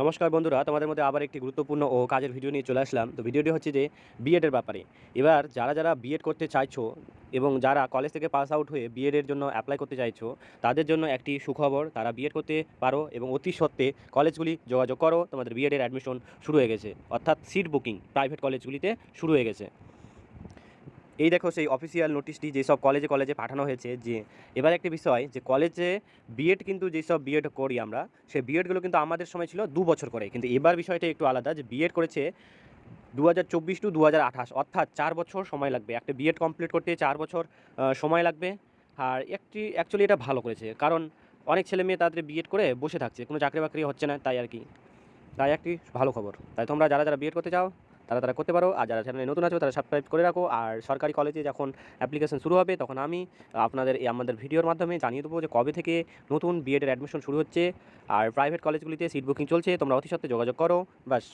নমস্কার বন্ধুরা, তোমাদের মধ্যে আবার একটি গুরুত্বপূর্ণ ও কাজের ভিডিও নিয়ে চলে আসলাম। তো ভিডিওটি হচ্ছে যে বিএডের ব্যাপারে। এবার যারা যারা বিএড করতে চাইছো এবং যারা কলেজ থেকে পাস আউট হয়ে বিএডের জন্য অ্যাপ্লাই করতে চাইছো, তাদের জন্য একটি সুখবর, তারা বিএড করতে পারো এবং অতি সত্ত্বে কলেজগুলি যোগাযোগ করো। তোমাদের বিএডের অ্যাডমিশন শুরু হয়ে গেছে। অর্থাৎ সিট বুকিং প্রাইভেট কলেজগুলিতে শুরু হয়ে গেছে। এই দেখো সেই অফিসিয়াল নোটিশটি যেসব কলেজে কলেজে পাঠানো হয়েছে, যে এবার একটি বিষয়, যে কলেজে বিএড কিন্তু যেসব বিএড করি আমরা, সেই বিএডগুলো কিন্তু আমাদের সময় ছিল দু বছর করে। কিন্তু এবার বিষয়টা একটু আলাদা, যে বিএড করেছে দু হাজার চব্বিশ টু দু হাজার আঠাশ, অর্থাৎ চার বছর সময় লাগবে। একটা বিএড কমপ্লিট করতে চার বছর সময় লাগবে। আর একটি অ্যাকচুয়ালি এটা ভালো করেছে, কারণ অনেক ছেলে মেয়ে তাদের বিএড করে বসে থাকছে, কোনো চাকরি বাকরি হচ্ছে না, তাই আর কি। তাই একটি ভালো খবর। তাই তোমরা যারা যারা বিএড করতে চাও তারা তারা করতে পারো। আর যারা চ্যানেলে নতুন আছো, তারা সাবস্ক্রাইব করে রাখো। আর সরকারি কলেজে যখন অ্যাপ্লিকেশন শুরু হবে, তখন আমি আপনাদের এই আমাদের ভিডিওর মাধ্যমে জানিয়ে দেবো যে কবে থেকে নতুন বিএডের অ্যাডমিশন শুরু হচ্ছে। আর প্রাইভেট কলেজগুলিতে সিট বুকিং চলছে, তোমরা অতি সত্ত্বে যোগাযোগ করো। ব্যাস।